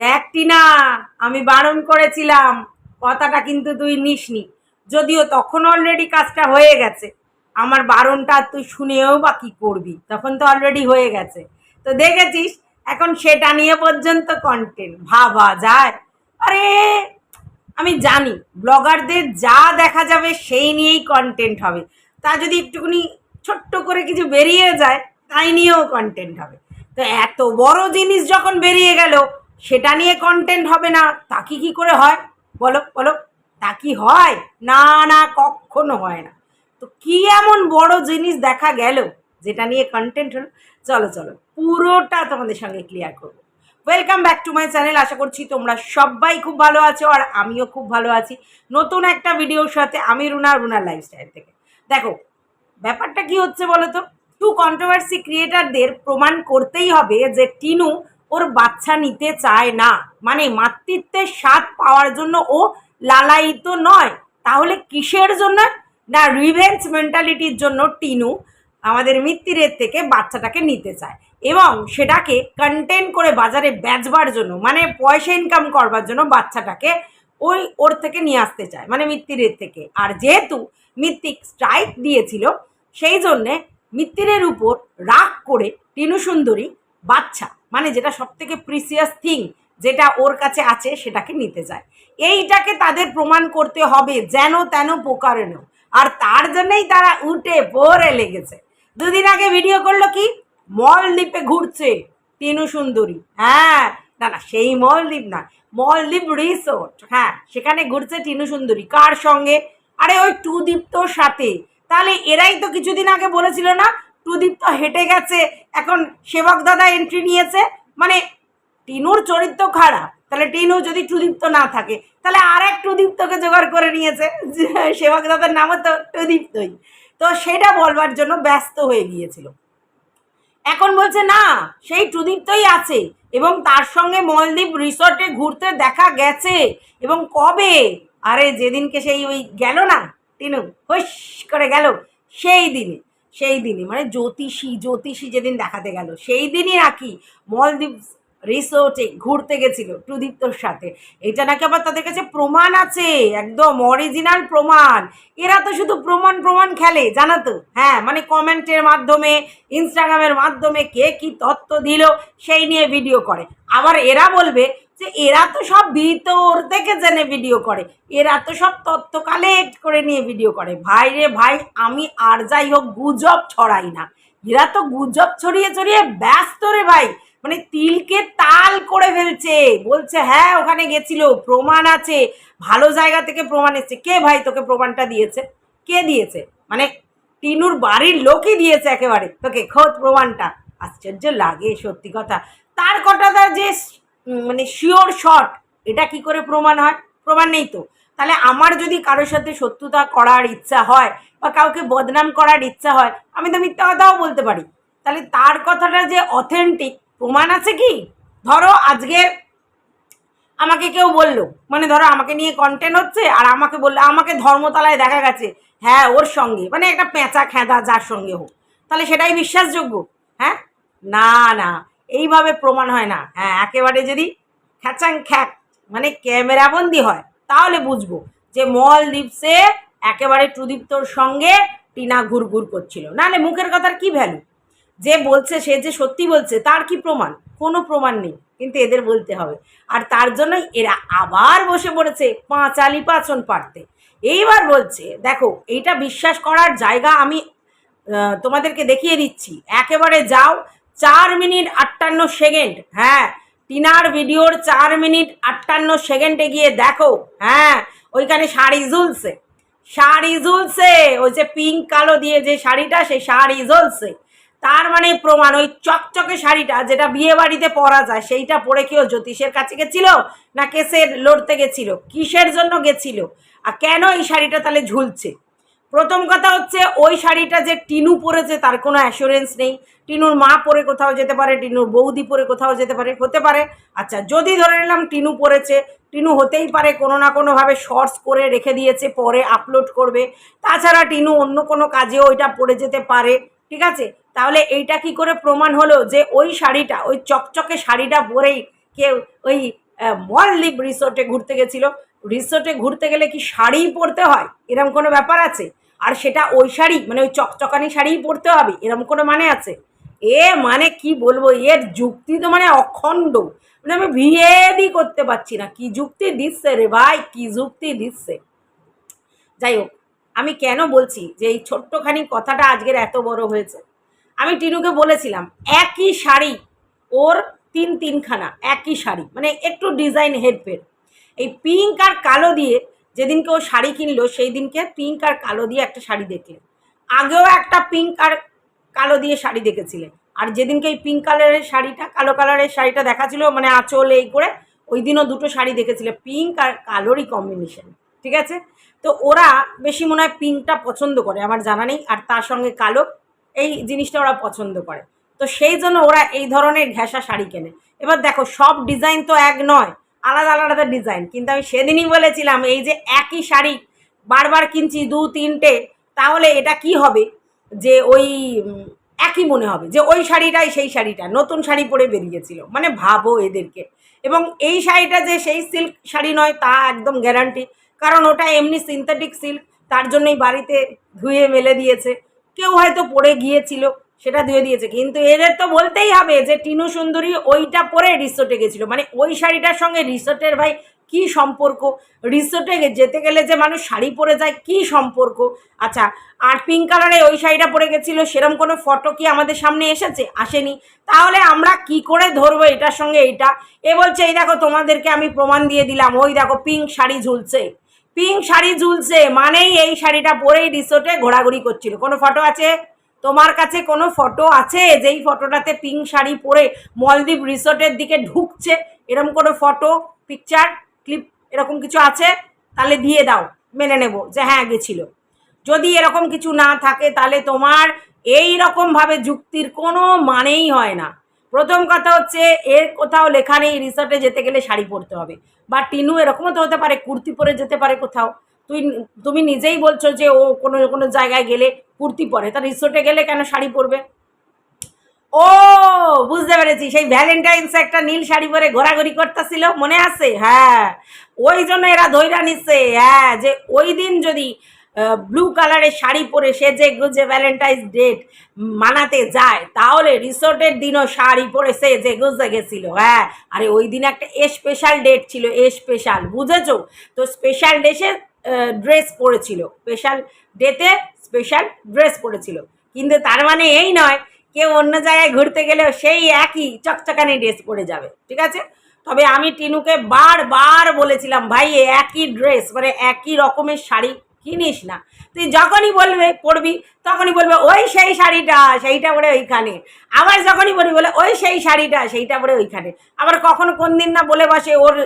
একটি না আমি বারণ করেছিলাম, কথাটা কিন্তু তুই নিসনি। যদিও তখন অলরেডি কাজটা হয়ে গেছে। আমার বারণটা তুই শুনেও বা কী করবি? তখন তো অলরেডি হয়ে গেছে। তো দেখেছিস, এখন সেটা নিয়ে পর্যন্ত কন্টেন্ট ভাবা যায়। আরে, আমি জানি ব্লগারদের যা দেখা যাবে সেই নিয়েই কন্টেন্ট হবে। তা যদি একটুখানি ছোট্ট করে কিছু বেরিয়ে যায়, তাই নিয়েও কন্টেন্ট হবে। তো এত বড় জিনিস যখন বেরিয়ে গেল সেটা নিয়ে কন্টেন্ট হবে না। তা কি, কী করে হয়? বলো বলো। তা কি হয়? না না, কখনো হয় না। তো কি এমন বড় জিনিস দেখা গেল যেটা নিয়ে কন্টেন্ট হলো? চলো চলো। পুরোটা তোমাদের সঙ্গে ক্লিয়ার করব। Welcome back to my channel আশা করছি তোমরা সবাই খুব ভালো আছো আর আমিও খুব ভালো আছি। নতুন একটা ভিডিওর সাথে আমি রুনা, রুনার লাইফস্টাইল থেকে। দেখো, ব্যাপারটা কি হচ্ছে বলো তো? টু কন্ট্রোভার্সি ক্রিয়েটারদের প্রমাণ করতেই হবে যে টিনু ওর বাচ্চা নিতে চায় না। মানে মাতৃত্বের স্বাদ পাওয়ার জন্য ও লালায়িত নয়। তাহলে কিসের জন্য? না রিভেঞ্জ মেন্টালিটির জন্য টিনু আমাদের মৃত্যুরের থেকে বাচ্চাটাকে নিতে চায় এবং সেটাকে কন্টেন্ট করে বাজারে বেচবার জন্য মানে পয়সা ইনকাম করবার জন্য বাচ্চাটাকে ওই ওর থেকে নিয়ে আসতে চায় মানে মৃত্যুরের থেকে। আর যেহেতু মিত্তিক স্ট্রাইক দিয়েছিল, সেই জন্যে মিত্তিরের উপর রাগ করে টিনু সুন্দরী বাচ্চা মানে যেটা সব থেকে প্রিসিয়াস থিং যেটা ওর কাছে আছে সেটাকে নিতে চায় এইটাকে তাদের প্রমাণ করতে হবে যেন তেন প্রকারেণ আর তার জন্যই তারা উঠে পড়ে লেগেছে। দুদিন আগে ভিডিও করল কি? মলদ্বীপে ঘুরছে টিনু সুন্দরী। হ্যাঁ না না, সেই মলদ্বীপ না, মলদ্বীপ রিসোর্ট হ্যাঁ সেখানে ঘুরছে টিনু সুন্দরী। কার সঙ্গে? আরে ওই টুদীপ্তর সাথে। তাহলে এরাই তো কিছুদিন আগে বলেছিল না, টুদীপ্ত হেঁটে গেছে এখন সেবক দাদা এন্ট্রি নিয়েছে মানে টিনুর চরিত্র খারাপ, তাহলে টিনু যদি টুদীপ্ত না থাকে, তাহলে আর এক টুদীপ্তকে জোগাড় করে নিয়েছে, সেবক দাদার নামও তো টুদীপ্তই। তো সেটা বলবার জন্য ব্যস্ত হয়ে গিয়েছিল। এখন বলছে, না, সেই টুদীপ্তই আছে এবং তার সঙ্গে মলদ্বীপ রিসর্টে ঘুরতে দেখা গেছে, এবং কবে? আরে, যেদিনকে সেই ওই গেল না, টিনু হুস করে গেল, সেই দিনে। সেই দিনই মানে জ্যোতিষী জ্যোতিষী যেদিন দেখাতে গেল, সেই দিনই নাকি মলদ্বীপ রিসোর্টে ঘুরতে গেছিল প্রদীপ্তর সাথে। এটা নাকি আবার তাদের কাছে প্রমাণ আছে, একদম অরিজিনাল প্রমাণ। এরা তো শুধু প্রমাণ প্রমাণ খেলে, জানো তো? হ্যাঁ মানে কমেন্টের মাধ্যমে ইনস্টাগ্রামের মাধ্যমে কে কি তথ্য দিল, সেই নিয়ে ভিডিও করে। আবার এরা বলবে যে এরা তো সব ভিতর থেকে জেনে ভিডিও করে। এরা তো সব তথ্য কালেক্ট করে নিয়ে ভিডিও করে। ভাই রে ভাই, আমি আর যাই হোক গুজব ছড়াই না। এরা তো গুজব ছড়িয়ে ছড়িয়ে ব্যস্ত রে ভাই। মানে তিলকে তাল করে ফেলছে। বলছে হ্যাঁ ওখানে গেছিল, প্রমাণ আছে। ভালো জায়গা থেকে প্রমাণ এসছে। কে ভাই তোকে প্রমাণটা দিয়েছে? কে দিয়েছে? মানে টিনুর বাড়ির লোকই দিয়েছে একেবারে। তোকে খোদ প্রমাণটা। আশ্চর্য লাগে, সত্যি কথা। তার কটাটা যে মানে শিওর শট এটা কি করে প্রমাণ হয়? প্রমাণ নেই তো। তাহলে আমার যদি কারোর সাথে শত্রুতা করার ইচ্ছা হয় বা কাউকে বদনাম করার ইচ্ছা হয়, আমি তো মিথ্যা কথাও বলতে পারি। তাহলে তার কথাটা যে অথেন্টিক প্রমাণ আছে কি? ধরো আজকে আমাকে কেউ বলল মানে ধরো আমাকে নিয়ে কন্টেন্ট হচ্ছে আর আমাকে বলল, আমাকে ধর্মতলায় দেখা গেছে হ্যাঁ ওর সঙ্গে মানে একটা পেঁচা খেঁদা যার সঙ্গে হোক। তাহলে সেটাই বিশ্বাসযোগ্য হ্যাঁ? না না এইভাবে প্রমাণ হয় না। হ্যাঁ একেবারে যদি খ্যাচাং খ্যাক মানে ক্যামেরাবন্দি হয়, তাহলে বুঝব যে মলদ্বীপসে একেবারে টুদীপ্তর সঙ্গে টিনা ঘুরঘুর করছিল। নাহলে মুখের কথার কি ভ্যালু যে বলছে, সে যে সত্যি বলছে, তার কি প্রমাণ? কোনো প্রমাণ নেই, কিন্তু এদের বলতে হবে। আর তার জন্যই এরা আবার বসে পড়েছে পাঁচালি পাচন পারতে এইবার বলছে, দেখো, এইটা বিশ্বাস করার জায়গা আমি তোমাদেরকে দেখিয়ে দিচ্ছি। একেবারে যাও চার মিনিট আটান্ন সেকেন্ড। হ্যাঁ টিনার ভিডিওর চার মিনিট আটান্ন সেকেন্ডে গিয়ে দেখো। হ্যাঁ ওইখানে শাড়ি ঝুলছে। শাড়ি ঝুলছে, ওই যে পিঙ্ক কালো দিয়ে যে শাড়িটা, সেই শাড়ি ঝুলছে। তার মানে প্রমাণ, ওই চকচকে শাড়িটা যেটা বিয়ে বাড়িতে পরা যায়, সেইটা পরে কেউ জ্যোতিষের কাছে গেছিল, না কেসের লড়তে গেছিল? কিসের জন্য গেছিল? আর কেন এই শাড়িটা তাহলে ঝুলছে? প্রথম কথা হচ্ছে, ওই শাড়িটা যে টিনু পরেছে তার কোনো অ্যাসুরেন্স নেই। টিনুর মা পরে কোথাও যেতে পারে, টিনুর বৌদি পরে কোথাও যেতে পারে, হতে পারে। আচ্ছা যদি ধরে নিলাম টিনু পরেছে, টিনু হতেই পারে, কোনো না কোনোভাবে শর্টস করে রেখে দিয়েছে, পরে আপলোড করবে। তাছাড়া টিনু অন্য কোনো কাজেও ওইটা পরে যেতে পারে, ঠিক আছে? তাহলে এইটা কি করে প্রমাণ হলো যে ওই শাড়িটা, ওই চকচকে শাড়িটা পরেই কেউ ওই মলদ্বীপ রিসোর্টে ঘুরতে গেছিল? রিসোর্টে ঘুরতে গেলে কি শাড়ি পরতে হয়? এরম কোনো ব্যাপার আছে? আর সেটা ওই শাড়ি মানে ওই চকচকানি শাড়িই পরতে হবে, এরম কোনো মানে আছে? এ মানে কি বলব, এর যুক্তি তো মানে অখণ্ড। মানে আমি বিয়েদি করতে পারছি না, কি যুক্তি দিচ্ছে রে ভাই, কি যুক্তি দিচ্ছে? যাই হোক, আমি কেন বলছি যে এই ছোট্টখানি কথাটা আজকের এত বড় হয়েছে? আমি টিনুকে বলেছিলাম, একই শাড়ি ওর তিন তিনখানা, একই শাড়ি মানে একটু ডিজাইন হেরফের এই পিঙ্ক আর কালো দিয়ে যেদিনকে ও শাড়ি কিনলো সেই দিনকে পিঙ্ক আর কালো দিয়ে একটা শাড়ি দেখলে আগেও একটা পিঙ্ক আর কালো দিয়ে শাড়ি দেখেছিলে আর যেদিনকে এই পিঙ্ক কালারের শাড়িটা, কালো কালারের শাড়িটা দেখা ছিল মানে আঁচল এই করে, ওই দিনও দুটো শাড়ি দেখেছিলে পিঙ্ক আর কালোরই কম্বিনেশন ঠিক আছে? তো ওরা বেশি মনে হয় পিঙ্কটা পছন্দ করে, আমার জানা নেই, আর তার সঙ্গে কালো, এই জিনিসটা ওরা পছন্দ করে। তো সেই জন্য ওরা এই ধরনের ঘেঁষা শাড়ি কেনে। এবার দেখো, সব ডিজাইন তো এক নয়। আলাদা আলাদা ডিজাইন কিন্তু আমি সেদিনই বলেছিলাম, এই যে একই শাড়ি বারবার কিনছি দু, তিনটে, তাহলে এটা কি হবে? যে ওই একই মনে হবে, যে ওই শাড়িটাই সেই শাড়িটা, নতুন শাড়ি পরে বেরিয়েছিল। মানে ভাবো এদেরকে। এবং এই শাড়িটা যে সেই সিল্ক শাড়ি নয়, তা একদম গ্যারান্টি কারণ ওটা এমনি সিনথেটিক সিল্ক তার জন্যই বাড়িতে ধুয়ে মেলে দিয়েছে। কেউ হয়তো পরে গিয়েছিল। সেটা ধুয়ে দিয়েছে। কিন্তু এদের তো বলতেই হবে যে, টিনু সুন্দরী ওইটা পরে রিসোর্টে গেছিল। মানে ওই শাড়িটার সঙ্গে রিসোর্টের ভাই কি সম্পর্ক? রিসোর্টে যেতে গেলে যে মানুষ শাড়ি পরে যায়, কি সম্পর্ক? আচ্ছা আর পিঙ্ক কালারে ওই শাড়িটা পরে গেছিল, সেরম কোনো ফটো কি আমাদের সামনে এসেছে? আসেনি। তাহলে আমরা কি করে ধরবো এটার সঙ্গে এইটা? এ বলছে, এই দেখো, তোমাদেরকে আমি প্রমাণ দিয়ে দিলাম। ওই দেখো পিঙ্ক শাড়ি ঝুলছে। পিঙ্ক শাড়ি ঝুলছে, মানেই এই শাড়িটা পরেই রিসোর্টে ঘোরাঘুরি করছিল। কোনো ফটো আছে? তোমার কাছে কোনো ফটো আছে? যেই ফটোটাতে পিঙ্ক শাড়ি পরে মলদ্বীপ রিসোর্টের দিকে ঢুকছে এরকম কোনো ফটো পিকচার ক্লিপ এরকম কিছু আছে? তাহলে দিয়ে দাও, মেনে নেব যে হ্যাঁ গেছিল। যদি এরকম কিছু না থাকে, তাহলে তোমার এই রকমভাবে যুক্তির কোনো মানেই হয় না। প্রথম কথা হচ্ছে, এর কোথাও লেখা নেই রিসর্টে যেতে গেলে শাড়ি পরতে হবে। বা টিনু এরকমও তো হতে পারে, কুর্তি পরে যেতে পারে কোথাও। তুই তুমি নিজেই বলছো যে ও কোনো কোনো জায়গায় গেলে কুর্তি পরে, তা রিসোর্টে গেলে কেন শাড়ি পরবে? ও, বুঝতে পেরেছি, সেই ভ্যালেন্টাইন্স একটা নীল শাড়ি পরে ঘোরাঘুরি করতেছিল, মনে আছে? হ্যাঁ ওই জন্য এরা ধৈরা নিচ্ছে হ্যাঁ যে ওই দিন যদি ব্লু কালারের শাড়ি পরে সেজে গুজে ভ্যালেন্টাইন্স ডেট মানাতে যায়, তাহলে রিসোর্টের দিনও শাড়ি পরে সেজে গুজে গেছিল হ্যাঁ। আরে ওই দিন একটা স্পেশাল ডেট ছিল স্পেশাল বুঝেছ? তো স্পেশাল ডেসে ড্রেস পরেছিল। স্পেশাল ডেতে স্পেশাল ড্রেস পরেছিল। কিন্তু তার মানে এই নয়, কেউ অন্য জায়গায় ঘুরতে গেলেও সেই একই চকচকানি ড্রেস পরে যাবে, ঠিক আছে? তবে আমি টিনুকে বারবার বলেছিলাম, ভাই একই ড্রেস মানে একই রকমের শাড়ি কিনিস না। তুই যখনই বলবে, পরবি, তখনই বলবে, ওই সেই শাড়িটা, সেইটা পরে ওইখানে। আবার যখনই বলবি বলে, ওই সেই শাড়িটা, সেইটা পরে ওইখানে। আবার কখনো কোন দিন না বলে বসে, ওর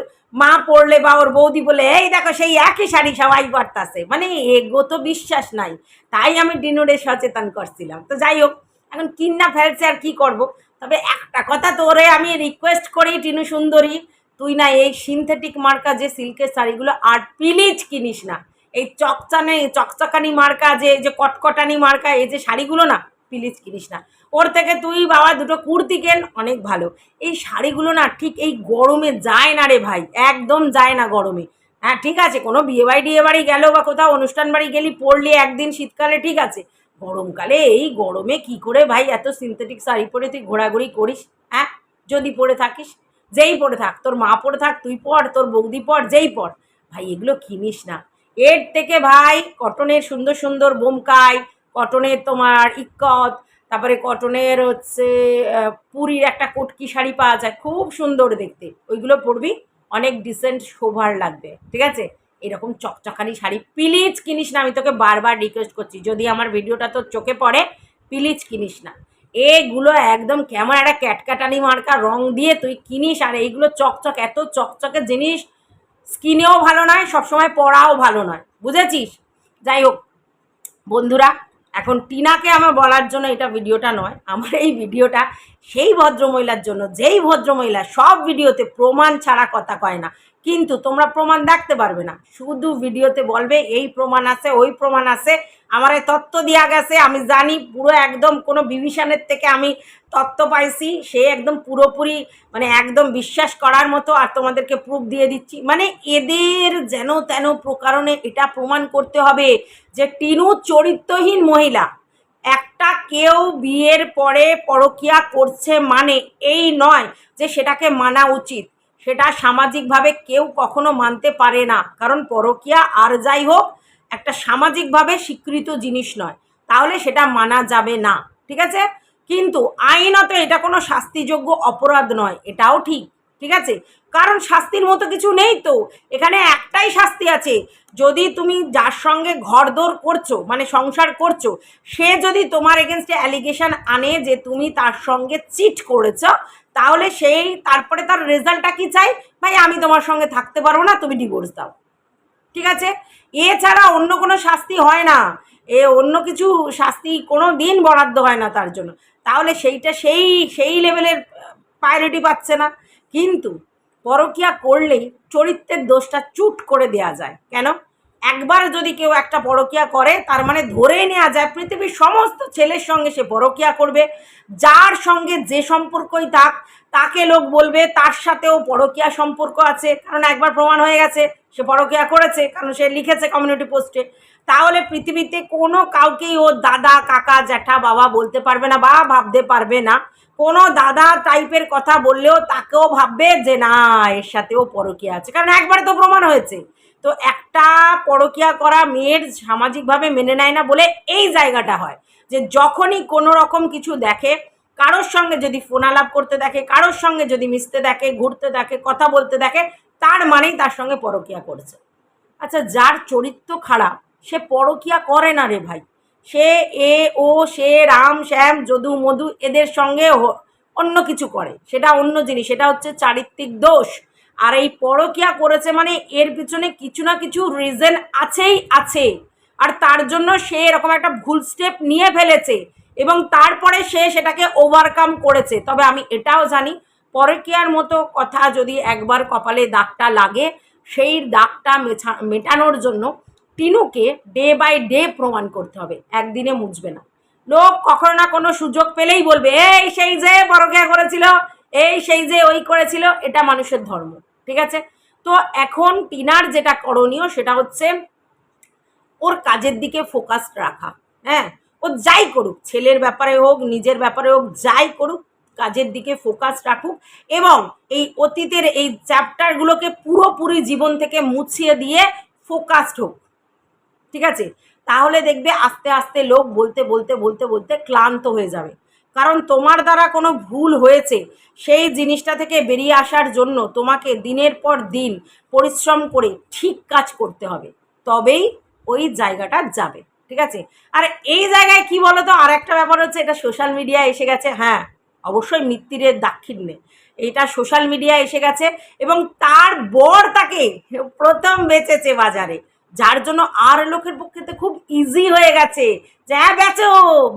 মা পড়লে বা ওর বৌদি বলে, এই দেখো, সেই একই শাড়ি সবাই পরতাছে। মানে এগো তো বিশ্বাস নাই। তাই আমি ডিনুরে সচেতন করছিলাম। তো যাই হোক, এখন কিন্না ফেলছে আর কি করব? তবে একটা কথা তোরে আমি রিকোয়েস্ট করি, টিনু সুন্দরী, তুই না এই সিনথেটিক মার্কা যে সিল্কের শাড়িগুলো আর প্লিজ কিনিস না। এই চকচানে, চকচকানি মার্কা যে যে কটকটানি মার্কা, এই যে শাড়িগুলো না, প্লিজ কিনিস না। ওর থেকে তুই বাবা দুটো কুর্তি কেন? অনেক ভালো। এই শাড়িগুলো না ঠিক এই গরমে যায় না রে ভাই, একদম যায় না গরমে। হ্যাঁ ঠিক আছে, কোনো বিয়ে বাড়ি টিয়ে বাড়ি গেল বা কোথাও অনুষ্ঠান বাড়ি গেলি পরলি একদিন শীতকালে, ঠিক আছে। গরমকালে এই গরমে কি করে ভাই এত সিনথেটিক শাড়ি পরে তুই ঘোরাঘুরি করিস? হ্যাঁ যদি পরে থাকিস, যেই পরে থাক, তোর মা পরে থাক, তুই পর, তোর বৌদি পর, যেই পর। ভাই, এগুলো কিনিস না। এর থেকে ভাই, কটনের সুন্দর সুন্দর বোমকাই কটনের তোমার ইক্কত, তারপরে কটনের হচ্ছে পুরীর একটা কটকি শাড়ি পাওয়া যায়, খুব সুন্দর দেখতে। ওইগুলো পরবি, অনেক ডিসেন্ট শোভার লাগবে, ঠিক আছে? এরকম চকচকানি শাড়ি প্লিজ কিনিস না, আমি তোকে বারবার রিকোয়েস্ট করছি, যদি আমার ভিডিওটা তোর চোখে পড়ে প্লিজ কিনিস না। এগুলো একদম কেমন একটা ক্যাটকাটানি মার্কা রং দিয়ে তুই কিনিস, আর এইগুলো চকচক, এত চকচকে জিনিস স্কিনেও ভালো নয়, সবসময় পড়াও ভালো নয়। বুঝেছিস? যাই হোক, বন্ধুরা, এখন টিনাকে আমার বলার জন্য এটা ভিডিওটা নয়, আমার এই ভিডিওটা সেই ভদ্রমহিলার জন্য, যেই ভদ্রমহিলা সব ভিডিওতে প্রমাণ ছাড়া কথা কয় না। কিন্তু তোমরা প্রমাণ দেখতে পারবে না। শুধু ভিডিওতে বলবে, এই প্রমাণ আছে, ওই প্রমাণ আছে, আমার তত্ত্ব দেওয়া গেছে, আমি জানি, পুরো একদম কোনো বিভীষণের থেকে আমি তত্ত্ব পাইছি, সে একদম পুরোপুরি মানে একদম বিশ্বাস করার মতো, আর তোমাদেরকে প্রুফ দিয়ে দিচ্ছি। মানে এদের যেন তেন প্রকারণে এটা প্রমাণ করতে হবে যে টিনু চরিত্রহীন মহিলা। একটা কেউ বিয়ের পরে পরকিয়া করছে মানে এই নয় যে সেটাকে মানা উচিত। সেটা সামাজিকভাবে কেউ কখনো মানতে পারে না। কারণ পরকিয়া আর যাই হোক, একটা সামাজিকভাবে স্বীকৃত জিনিস নয়। তাহলে সেটা মানা যাবে না, ঠিক আছে? কিন্তু আইনত এটা কোনো শাস্তিযোগ্য অপরাধ নয়, এটাও ঠিক ঠিক আছে? কারণ শাস্তির মতো কিছু নেই তো। এখানে একটাই শাস্তি আছে। যদি তুমি যার সঙ্গে ঘরদোর করছ মানে সংসার করছ, সে যদি তোমার এগেনস্টে অ্যালিগেশন আনে যে তুমি তার সঙ্গে চিট করেছ, তাহলে সেই, তারপরে তার রেজাল্টটা কি চাই? ভাই, আমি তোমার সঙ্গে থাকতে পারব না, তুমি ডিভোর্স দাও। ঠিক আছে? এছাড়া অন্য কোনো শাস্তি হয় না। এ অন্য কিছু শাস্তি কোনো দিন বরাদ্দ হয় না তার জন্য। তাহলে সেইটা সেই সেই লেভেলের প্রায়োরিটি পাচ্ছে না। কিন্তু পরকিয়া করলেই চরিত্রের দোষটা চুট করে দেয়া যায়। কেন? একবার যদি কেউ একটা পরকিয়া করে, তার মানে ধরেই নেওয়া যায় পৃথিবীর সমস্ত ছেলের সঙ্গে সে পরকিয়া করবে। যার সঙ্গে যে সম্পর্কই থাক, তাকে লোক বলবে তার সাথেও পরকিয়া সম্পর্ক আছে। কারণ একবার প্রমাণ হয়ে গেছে, সে পরকিয়া করেছে, কারণ সে লিখেছে কমিউনিটি পোস্টে তাহলে পৃথিবীতে কোনো কাউকেই ও দাদা, কাকা, জ্যাঠা, বাবা বলতে পারবে না বা ভাবতে পারবে না। কোনো দাদা টাইপের কথা বললেও তাকেও ভাববে যে, না, এর সাথেও পরকিয়া আছে। কারণ একবার তো প্রমাণ হয়েছে। তো একটা পরকিয়া করা মেয়ের সামাজিকভাবে মেনে নেয় না বলে এই জায়গাটা হয় যে, যখনই কোনো রকম কিছু দেখে, কারোর সঙ্গে যদি ফোন আলাপ করতে দেখে, কারোর সঙ্গে যদি মিশতে দেখে, ঘুরতে দেখে, কথা বলতে দেখে, তার মানেই তার সঙ্গে পরকিয়া করছে। আচ্ছা যার চরিত্র খারাপ সে পরকিয়া করে না রে ভাই। সে এ, ও, সে, রাম, শ্যাম, যদু, মধু এদের সঙ্গে অন্য কিছু করে। সেটা অন্য জিনিস, সেটা হচ্ছে চারিত্রিক দোষ। আর এই পরকিয়া করেছে মানে এর পিছনে কিছু না কিছু রিজন আছেই, আছে। আর তার জন্য সে এরকম একটা ভুল স্টেপ নিয়ে ফেলেছে এবং তারপরে সে সেটাকে ওভারকাম করেছে। তবে আমি এটাও জানি, পরকিয়ার মতো কথা যদি একবার কপালে দাগটা লাগে, সেই দাগটা মেছা, মেটানোর জন্য টিনুকে ডে বাই ডে প্রমাণ করতে হবে, একদিনে মুছবে না। লোক কখনো না কোনো সুযোগ পেলেই বলবে, এই সেই যে পরকিয়া করেছিল, এই সেই যে ওই করেছিল, এটা মানুষের ধর্ম। ঠিক আছে? তো এখন টিনার যেটা করণীয় সেটা হচ্ছে ওর কাজের দিকে ফোকাস রাখা হ্যাঁ? ও যাই করুক, ছেলের ব্যাপারে হোক, নিজের ব্যাপারে হোক, যাই করুক, কাজের দিকে ফোকাস রাখুক এবং এই অতীতের এই চ্যাপ্টারগুলোকে পুরোপুরি জীবন থেকে মুছিয়ে দিয়ে ফোকাসড হোক। ঠিক আছে? তাহলে দেখবে আস্তে আস্তে লোক বলতে বলতে বলতে বলতে ক্লান্ত হয়ে যাবে। কারণ তোমার দ্বারা কোনো ভুল হয়েছে, সেই জিনিসটা থেকে বেরিয়ে আসার জন্য তোমাকে দিনের পর দিন পরিশ্রম করে ঠিক কাজ করতে হবে। তবেই ওই জায়গাটা যাবে, ঠিক আছে? আর এই জায়গায় কি বলো তো আর একটা ব্যাপার হচ্ছে, এটা সোশ্যাল মিডিয়া এসে গেছে হ্যাঁ অবশ্যই মৃত্যুরের দাক্ষিণ্যে। এটা সোশ্যাল মিডিয়া এসে গেছে এবং তার বর তাকে প্রথম বেচেছে বাজারে। যার জন্য আর লোকের পক্ষে তো খুব ইজি হয়ে গেছে। যে হ্যাঁ বেচো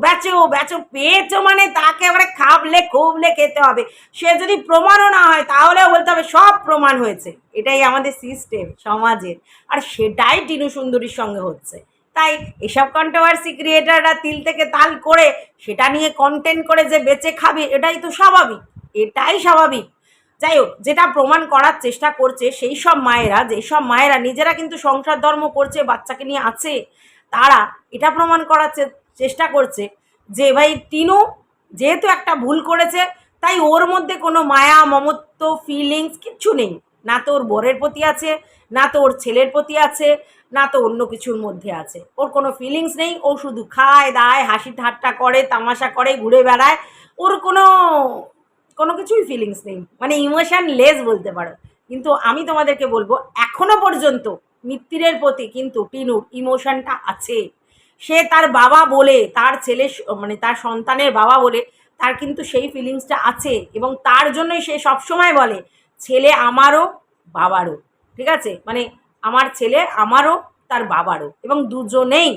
বেচো বেচো, পেয়েছ মানে তাকে এবারে খাবলে, খুবলে খেতে হবে। সে যদি প্রমাণও না হয়, তাহলেও বলতে হবে সব প্রমাণ হয়েছে। এটাই আমাদের সিস্টেম সমাজের। আর সেটাই টিনু সুন্দরীর সঙ্গে হচ্ছে। তাই এসব কন্ট্রোভার্সি ক্রিয়েটাররা তিল থেকে তাল করে সেটা নিয়ে কন্টেন্ট করে যে বেঁচে খাবে, এটাই তো স্বাভাবিক। এটাই স্বাভাবিক। যাই হোক যেটা প্রমাণ করার চেষ্টা করছে সেই সব মায়েরা যেই সব মায়েরা নিজেরা কিন্তু সংসার ধর্ম করছে, বাচ্চাকে নিয়ে আছে, তারা এটা প্রমাণ করার চেষ্টা করছে যে ভাই টিনু যেহেতু একটা ভুল করেছে, তাই ওর মধ্যে কোনো মায়া, মমত্ব ফিলিংস কিচ্ছু নেই। না তো ওর বরের প্রতি আছে, না তো ওর ছেলের প্রতি আছে, না তো অন্য কিছুর মধ্যে আছে। ওর কোনো ফিলিংস নেই, ও শুধু খায়, দায়, হাসি ঠাট্টা করে, তামাশা করে, ঘুরে বেড়ায়। ওর কোনো কোনো কিছুই ফিলিংস নেই। মানে ইমোশন লেস বলতে পারো। কিন্তু আমি তোমাদেরকে বলব, এখনও পর্যন্ত মিত্তিরের প্রতি কিন্তু টিনুর ইমোশনটা আছে। সে তার বাবা বলে, তার ছেলে মানে তার সন্তানের বাবা বলে, তার কিন্তু সেই ফিলিংসটা আছে এবং তার জন্যই সে সবসময় বলে, ছেলে আমারও বাবারও। ঠিক আছে? মানে আমার ছেলে আমারও, তার বাবারও এবং দুজনেই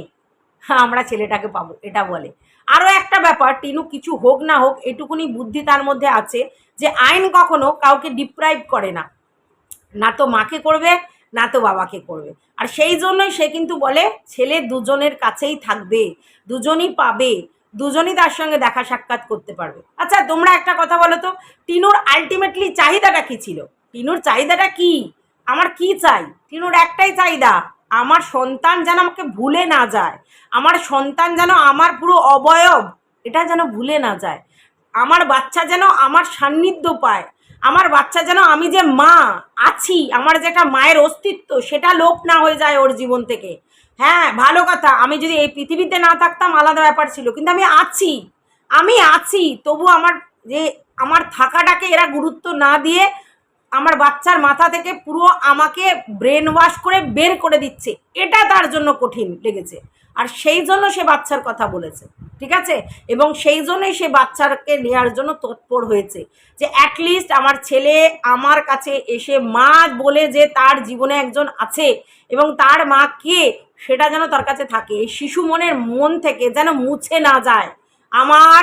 আমরা ছেলেটাকে পাবো, এটা বলে। আরও একটা ব্যাপার, টিনু কিছু হোক না হোক, এটুকুনি বুদ্ধি তার মধ্যে আছে যে আইন কখনো কাউকে ডিপ্রাইভ করে না। না তো মাকে করবে, না তো বাবাকে করবে। আর সেই জন্যই সে কিন্তু বলে, ছেলে দুজনের কাছেই থাকবে, দুজনই পাবে, দুজনই তার সঙ্গে দেখা সাক্ষাৎ করতে পারবে। আচ্ছা তোমরা একটা কথা বলো তো, টিনুর আলটিমেটলি চাহিদাটা কি ছিল? টিনুর চাহিদাটা কি? আমার কি চাই? টিনুর একটাই চাহিদা। আমার সন্তান যেন আমাকে ভুলে না যায়, আমার সন্তান যেন আমার পুরো অবয়ব এটা যেন ভুলে না যায়, আমার বাচ্চা যেন আমার সান্নিধ্য পায়, আমার বাচ্চা যেন আমি যে মা আছি, আমার যে একটা মায়ের অস্তিত্ব, সেটা লোপ না হয়ে যায় ওর জীবন থেকে। হ্যাঁ ভালো কথা, আমি যদি এই পৃথিবীতে না থাকতাম আলাদা ব্যাপার ছিল, কিন্তু আমি আছি আমি আছি, তবু আমার যে, আমার থাকাটাকে এরা গুরুত্ব না দিয়ে আমার বাচ্চার মাথা থেকে পুরো আমাকে ব্রেন ওয়াশ করে বের করে দিচ্ছে। এটা তার জন্য কঠিন লেগেছে। আর সেই জন্য সে বাচ্চার কথা বলেছে, ঠিক আছে? এবং সেই জন্যই সে বাচ্চাকে নেওয়ার জন্য তৎপর হয়েছে যে অ্যাটলিস্ট আমার ছেলে আমার কাছে এসে মা বলে যে তার জীবনে একজন আছে এবং তার মা কে সেটা যেন তার কাছে থাকে। শিশু মনের মন থেকে যেন মুছে না যায়। আমার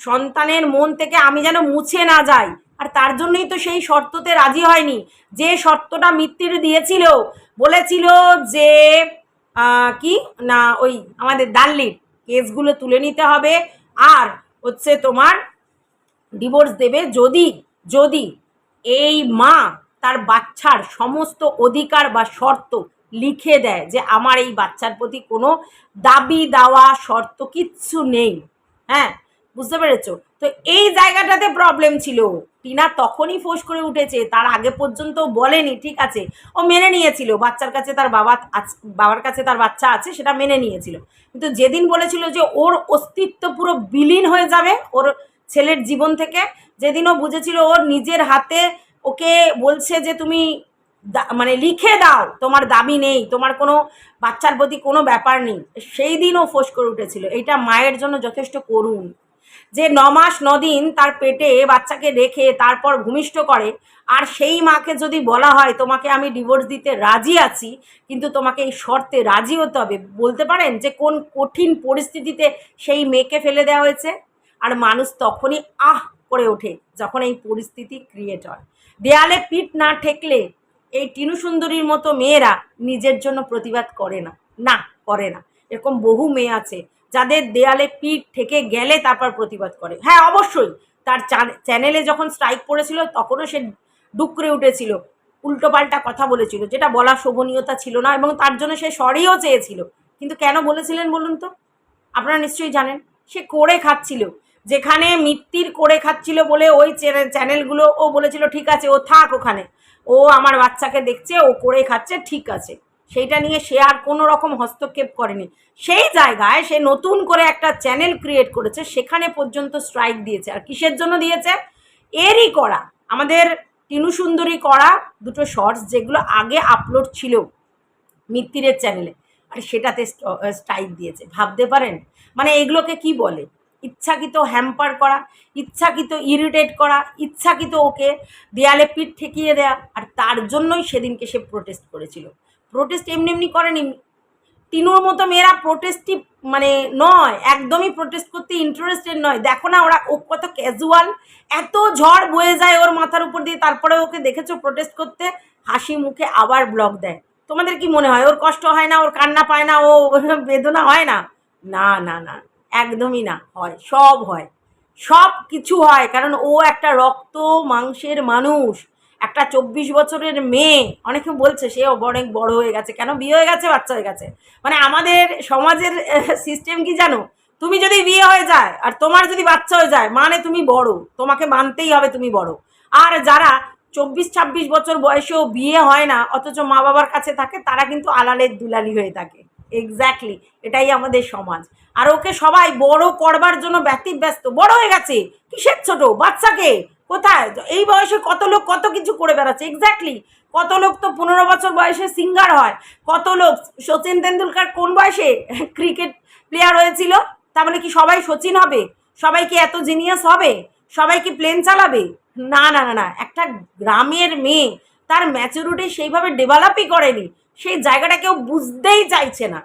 সন্তানের মন থেকে আমি যেন মুছে না যাই। আর তার জন্যই তো সেই শর্ততে রাজি হয়নি। যে শর্তটা মিত্তির দিয়েছিল, বলেছিল যে কি? না, ওই আমাদের দাল্লির কেসগুলো তুলে নিতে হবে। আর হচ্ছে তোমার ডিভোর্স দেবে যদি যদি এই মা তার বাচ্চার সমস্ত অধিকার বা শর্ত লিখে দেয় যে আমার এই বাচ্চার প্রতি কোনো দাবি দাওয়া শর্ত কিচ্ছু নেই। হ্যাঁ? বুঝতে পেরেছ? তো এই জায়গাটাতে প্রবলেম ছিল। টিনা তখনই ফোঁস করে উঠেছে, তার আগে পর্যন্ত বলেনি, ঠিক আছে? ও মেনে নিয়েছিল, বাচ্চার কাছে তার বাবা বাবার কাছে তার বাচ্চা আছে, সেটা মেনে নিয়েছিল। কিন্তু যেদিন বলেছিল যে ওর অস্তিত্ব পুরো বিলীন হয়ে যাবে ওর ছেলের জীবন থেকে, যেদিন ও বুঝেছিল ওর নিজের হাতে ওকে বলছে যে তুমি মানে লিখে দাও, তোমার দাবি নেই, তোমার কোনো বাচ্চার প্রতি কোনো ব্যাপার নেই, সেই দিন ও ফোঁস করে উঠেছিল। এইটা মায়ের জন্য যথেষ্ট করুণ। যে ন মাস দিন তার পেটে বাচ্চাকে রেখে তারপর ভূমিষ্ঠ করে। আর সেই মাকে যদি বলা হয়, তোমাকে আমি ডিভোর্স দিতে রাজি আছি, কিন্তু তোমাকে এই শর্তে রাজি হতে হবে। বলতে পারেন যে, কোন কঠিন পরিস্থিতিতে সেই মেয়েকে ফেলে দেওয়া হয়েছে। আর মানুষ তখনই আহ করে ওঠে যখন এই পরিস্থিতি ক্রিয়েট হয়। দেয়ালে পিঠ না ঠেকলে এই টিনু সুন্দরীর মতো মেয়েরা নিজের জন্য প্রতিবাদ করে না। না, করে না। এরকম বহু মেয়ে আছে যাদের দেয়ালে পিঠ থেকে গেলে তারপর প্রতিবাদ করে। হ্যাঁ অবশ্যই। তার চ্যানেলে যখন স্ট্রাইক পড়েছিল, তখনও সে ডুকরে উঠেছিল। উল্টোপাল্টা কথা বলেছিল, যেটা বলা শোভনীয়তা ছিল না এবং তার জন্য সে সরিও চেয়েছিল। কিন্তু কেন বলেছিলেন বলুন তো? আপনারা নিশ্চয়ই জানেন, সে করে খাচ্ছিল। যেখানে মিত্তির করে খাচ্ছিল বলে ওই চ্যানেলগুলো ও বলেছিল, ঠিক আছে, ও থাক ওখানে। ও আমার বাচ্চাকে দেখছে, ও করে খাচ্ছে, ঠিক আছে। সেইটা নিয়ে সে আর কোনো রকম হস্তক্ষেপ করেনি। সেই জায়গায় সে নতুন করে একটা চ্যানেল ক্রিয়েট করেছে, সেখানে পর্যন্ত স্ট্রাইক দিয়েছে। আর কিসের জন্য দিয়েছে? এরই করা আমাদের টিনু সুন্দরী করা দুটো শর্টস যেগুলো আগে আপলোড ছিল মিত্তিরের চ্যানেলে আর সেটাতে স্ট্রাইক দিয়েছে। ভাবতে পারেন? মানে এগুলোকে কি বলে? ইচ্ছাকৃত হ্যাম্পার করা, ইচ্ছাকৃত ইরিটেট করা, ইচ্ছাকৃত ওকে দেয়ালে পিঠ ঠেকিয়ে দেয়া, আর তার জন্যই সেদিনকে সে প্রোটেস্ট করেছিল। প্রোটেস্ট এমনি এমনি করেনি। টিনুর মতো মেয়েরা প্রোটেস্টিভ মানে নয়, একদমই প্রোটেস্ট করতে ইন্টারেস্টেড নয়। দেখো না, ওরা ও কত ক্যাজুয়াল এত ঝড় বয়ে যায় ওর মাথার উপর দিয়ে, তারপরে ওকে দেখেছ প্রোটেস্ট করতে? হাসি মুখে আবার ব্লগ দেয়। তোমাদের কি মনে হয়? ওর কষ্ট হয় না? ওর কান্না পায় না? ও বেদনা হয় না? না না না, একদমই না। হয়, সব হয়। সব কিছু হয়, কারণ ও একটা রক্ত মাংসের মানুষ। একটা চব্বিশ বছরের মেয়ে, অনেকে বলছে সে অনেক বড় হয়ে গেছে। কেন? বিয়ে হয়ে গেছে, বাচ্চা হয়ে গেছে। মানে আমাদের সমাজের সিস্টেম কি জানো? তুমি যদি বিয়ে হয়ে যায় আর তোমার যদি বাচ্চা হয়ে যায় মানে তুমি বড়। তোমাকে মানতেই হবে তুমি বড়। আর যারা চব্বিশ, ছাব্বিশ বছর বয়সেও বিয়ে হয় না, অথচ মা বাবার কাছে থাকে, তারা কিন্তু আলালের দুলালি হয়ে থাকে। এক্স্যাক্টলি এটাই আমাদের সমাজ। আর ওকে সবাই বড় করবার জন্য ব্যতিব্যস্ত। বড় হয়ে গেছে। কিসের ছোট? বাচ্চাকে? কোথায়? এই বয়সে কত লোক কত কিছু করে বেড়াচ্ছে? এক্স্যাক্টলি কত লোক তো পনেরো বছর বয়সে সিঙ্গার হয়? কত লোক সচিন তেন্ডুলকার কোন বয়সে ক্রিকেট প্লেয়ার হয়েছিল? তার মানে কি সবাই সচিন হবে? সবাই কি এত জিনিয়াস হবে? সবাই কি প্লেন চালাবে? না না না না। একটা গ্রামের মেয়ে তার ম্যাচুরিটি সেইভাবে ডেভেলপই করেনি। সেই জায়গাটা কেউ বুঝতেই চাইছে না।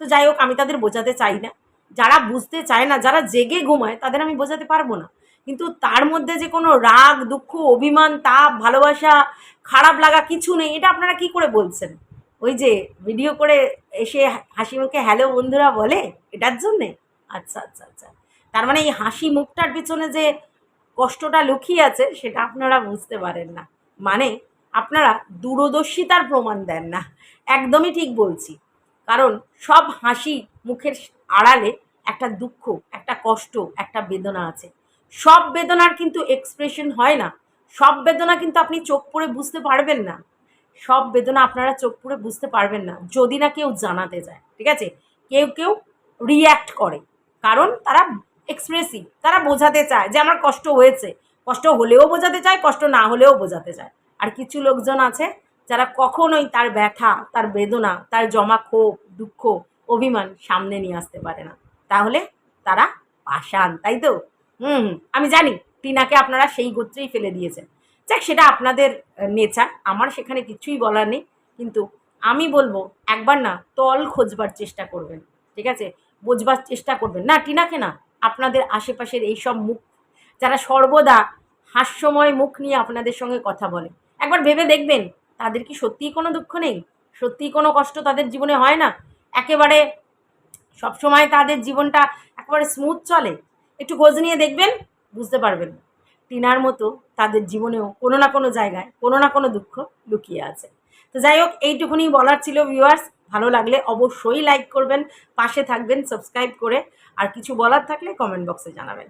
তো যাই হোক, আমি তাদের বোঝাতে চাই না। যারা বুঝতে চায় না, যারা জেগে ঘুমায়, তাদের আমি বোঝাতে পারব না। কিন্তু তার মধ্যে যে কোনো রাগ, দুঃখ, অভিমান, তাপ, ভালোবাসা, খারাপ লাগা কিছু নেই, এটা আপনারা কি করে বলছেন? ওই যে ভিডিও করে এসে হাসি মুখে হ্যালো বন্ধুরা বলে? এটার জন্যে? আচ্ছা আচ্ছা আচ্ছা। তার মানে এই হাসি মুখটার পিছনে যে কষ্টটা লুকিয়ে আছে, সেটা আপনারা বুঝতে পারেন না। মানে আপনারা দূরদর্শিতার প্রমাণ দেন না। একদমই ঠিক বলছি। কারণ সব হাসি মুখের আড়ালে একটা দুঃখ, একটা কষ্ট, একটা বেদনা আছে। সব বেদনার কিন্তু এক্সপ্রেশন হয় না। সব বেদনা কিন্তু আপনি চোখ পড়ে বুঝতে পারবেন না। সব বেদনা আপনারা চোখ পড়ে বুঝতে পারবেন না, যদি না কেউ জানাতে যায়, ঠিক আছে? কেউ কেউ রিয়্যাক্ট করে, কারণ তারা এক্সপ্রেসিভ তারা বোঝাতে চায় যে আমার কষ্ট হয়েছে। কষ্ট হলেও বোঝাতে চায়, কষ্ট না হলেও বোঝাতে চায়। আর কিছু লোকজন আছে যারা কখনোই তার ব্যথা, তার বেদনা, তার জমা ক্ষোভ, দুঃখ, অভিমান সামনে নিয়ে আসতে পারে না। তাহলে তারা পাষাণ, তাই তো? হুম, আমি জানি টিনাকে আপনারা সেই গোত্রেই ফেলে দিয়েছেন। যাক সেটা আপনাদের নেচার। আমার সেখানে কিছুই বলার নেই। কিন্তু আমি বলব একবার না তল খোঁজবার চেষ্টা করবেন ঠিক আছে? বোঝবার চেষ্টা করবেন। না টিনাকে না আপনাদের আশেপাশের এই সব মুখ যারা সর্বদা হাস্যময় মুখ নিয়ে আপনাদের সঙ্গে কথা বলে একবার ভেবে দেখবেন তাদের কি সত্যিই কোনো দুঃখ নেই? সত্যিই কোনো কষ্ট তাদের জীবনে হয় না? একেবারে সবসময় তাদের জীবনটা একেবারে স্মুথ চলে। একটু খোঁজ নিয়ে দেখবেন, বুঝতে পারবেন। টিনার মতো তাদের জীবনেও কোনো না কোনো জায়গায় কোনো না কোনো দুঃখ লুকিয়ে আছে। তো যাই হোক, এইটুকুনি বলার ছিল ভিউয়ার্স ভালো লাগলে অবশ্যই লাইক করবেন, পাশে থাকবেন সাবস্ক্রাইব করে, আর কিছু বলার থাকলে কমেন্ট বক্সে জানাবেন।